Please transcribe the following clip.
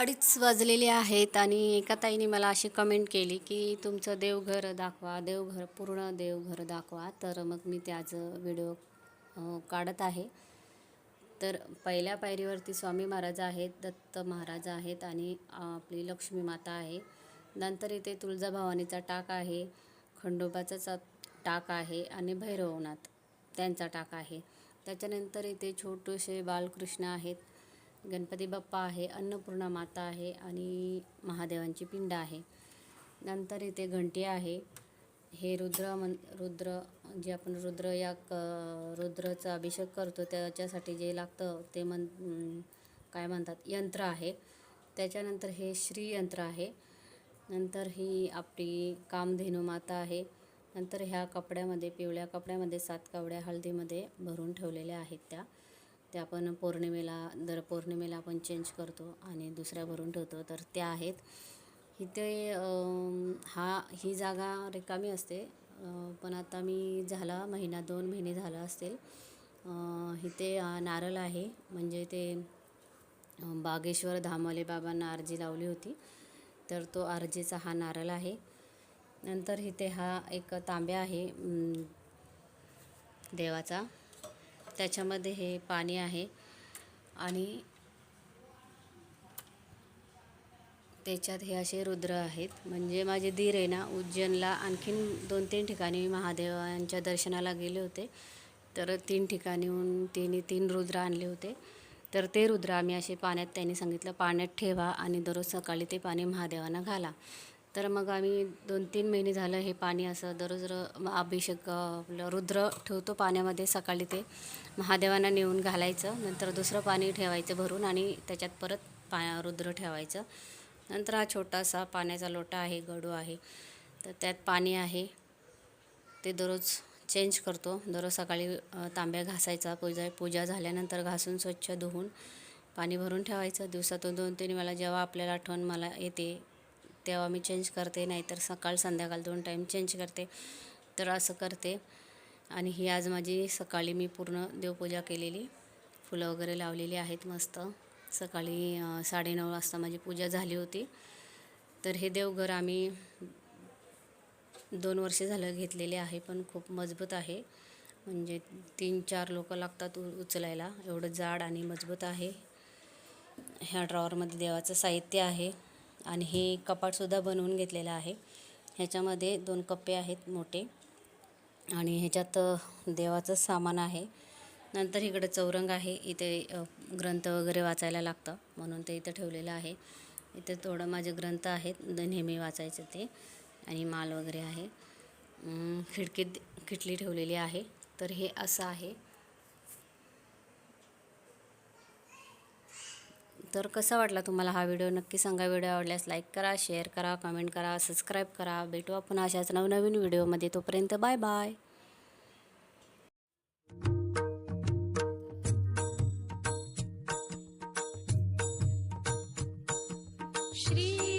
अडीच वाजलेले आहेत आणि एका ताईने मला अशी कमेंट केली की तुमचं देवघर दाखवा देवघर पूर्ण देवघर दाखवा. तर मग मी त्याचं व्हिडिओ काढत आहे. तर पहिल्या पायरीवरती स्वामी महाराज आहेत दत्त महाराज आहेत आणि आपली लक्ष्मी माता आहे. नंतर इथे तुळजाभवानीचा टाक आहे खंडोबाचा टाक आहे आणि भैरवनाथ त्यांचा टाक आहे. त्याच्यानंतर इथे छोटेसे बालकृष्ण आहेत. गणपती बाप्पा आहे अन्नपूर्णा माता आहे आणि महादेवांची पिंड आहे. नंतर इथे घंटी आहे. हे रुद्र मन रुद्र जे आपण रुद्र या क रुद्राचा अभिषेक करतो त्याच्यासाठी जे लागतं ते मन काय म्हणतात यंत्र आहे. त्याच्यानंतर हे श्रीयंत्र आहे. नंतर ही आपली कामधेनू माता आहे. नंतर ह्या कपड्यामध्ये पिवळ्या कपड्यामध्ये सात कवड्या हळदीमध्ये भरून ठेवलेल्या आहेत त्या. त्या आपण पौर्णिमेला दर पौर्णिमेला आपण चेंज करतो आणि दुसऱ्या भरून ठेवतो. तर त्या आहेत. इथे हा ही जागा रिकामी असते. पण आता मी झाला महिना दोन महिने झाला असेल इथे नारळ आहे. म्हणजे ते बागेश्वर धामवाले बाबांना आरजी लावली होती. तर तो आरजीचा हा नारळ आहे. नंतर इथे हा एक तांब्या आहे देवाचा. त्याच्यामध्ये हे पाणी आहे. आणि त्याच्यात हे असे रुद्र आहेत. म्हणजे माझे धीर आहे ना उज्जैनला आणखीन दोन तीन ठिकाणी महादेवांच्या दर्शनाला गेले होते. तर तीन ठिकाणीहून तिने तीन रुद्र आणले होते. तर ते रुद्र आम्ही असे पाण्यात त्यांनी सांगितलं पाण्यात ठेवा आणि दररोज सकाळी ते पाणी महादेवांना घाला. तर मग आम्ही दोन तीन महिने झालं हे पाणी असं दररोज र अभिषेक आपलं रुद्र ठेवतो पाण्यामध्ये सकाळी ते. महादेवांना नेऊन घालायचं नंतर दुसरं पाणी ठेवायचं भरून आणि त्याच्यात परत पा रुद्र ठेवायचं. नंतर हा छोटासा पाण्याचा लोटा आहे गडू आहे तर त्यात पाणी आहे. ते दररोज चेंज करतो. दररोज सकाळी तांब्या घासायचा पूजा पूजा झाल्यानंतर घासून स्वच्छ धुवून पाणी भरून ठेवायचं. दिवसातून दोन तीन वेळा जेव्हा आपल्याला आठवण मला येते तेव्हा मी चेंज करते नाहीतर सकाळ संध्याकाळ दोन टाईम चेंज करते. तर असं करते. आणि ही आज माझी सकाळी मी पूर्ण देवपूजा केलेली. फुलं वगैरे लावलेली आहेत मस्त. सकाळी साडेनऊ वाजता माझी पूजा झाली होती. तर हे देवघर आम्ही दोन वर्षे झालं घेतलेले आहे पण खूप मजबूत आहे. म्हणजे तीन चार लोक लागतात उ उचलायला. एवढं जाड आणि मजबूत आहे. ह्या ड्रॉवरमध्ये देवाचं साहित्य आहे. आणि हे कपाटसुद्धा बनवून घेतलेलं आहे. ह्याच्यामध्ये दोन कप्पे आहेत मोठे आणि ह्याच्यात देवाचं सामान आहे. नंतर इकडं चौरंग आहे. इथे ग्रंथ वगैरे वाचायला लागतं म्हणून ते इथं ठेवलेलं आहे. इथे थोडं माझे ग्रंथ आहेत नेहमी वाचायचं ते आणि माल वगैरे आहे. खिडकीत खिटली ठेवलेली आहे. तर हे असं आहे. तर कसा वाटला तुम्हाला हा व्हिडिओ? नक्की सांगा. व्हिडिओ आवडल्यास लाईक करा शेअर करा कमेंट करा सबस्क्राईब करा. भेटू आपण अशाच नवनवीन व्हिडिओमध्ये. तोपर्यंत बाय बाय. श्री